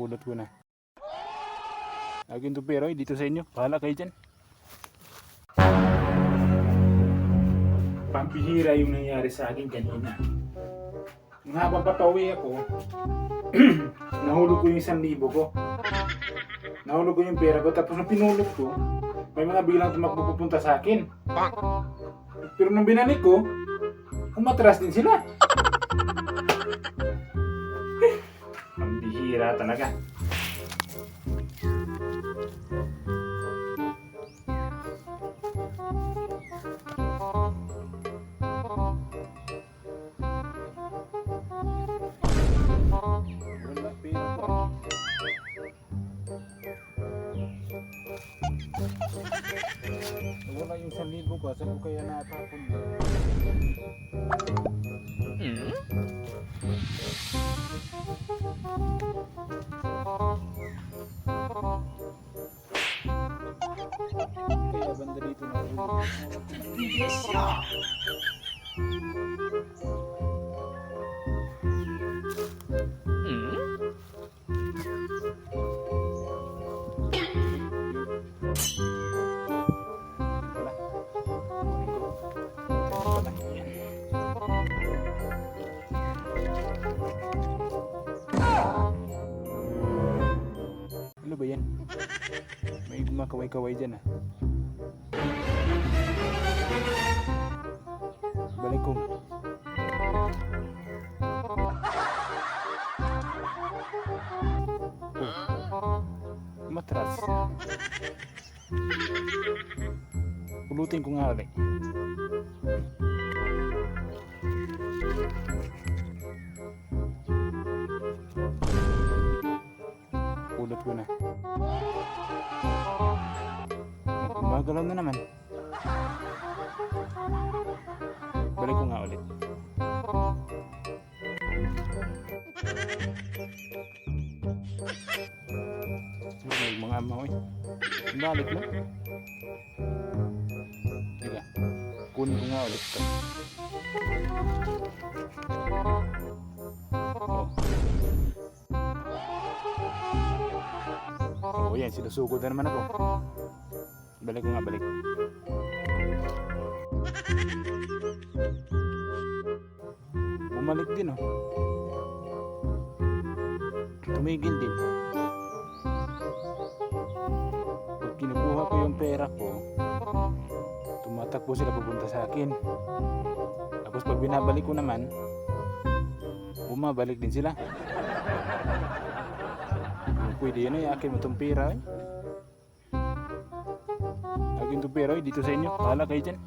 Pulot ko na. Akin to pero eh, dito sa inyo. Bahala kayo dyan. Pampihira yung nangyari sa akin kanina. Nung habang patawi ako, nahulog ko yung isang libo ko. Nahulog ko yung pera ko. Tapos nung pinulot ko, may mga bilang tumakbo pupunta sa akin. Pero nung binalik ko, umatras din sila. Bihira talaga. Wala yung sa libo ko, saan ko kaya natapon? Kaya banda dito na. Yan. Ano ba yan? May gumakaway-kaway dyan ah. Balik ko. Matras. Pulutin ko nga ulit. Pulot ko na. Gumagalaw na naman. Balik ko nga ulit. May mga amaw eh. Balik mo. Teka. Kunin ko nga ulit ito. Oh. Oh, yan. Sinusugod na naman ako. Balik ko nga, balik. Bumalik din, oh. Tumigil din. Pag kinukuha ko yung pera ko, tumatakbo sila papunta sa akin. Tapos pag binabalik ko naman, bumabalik din sila. Pwede yun ay akin mo itong pera eh. Itong pera eh, dito sa inyo. Bahala kayo dyan.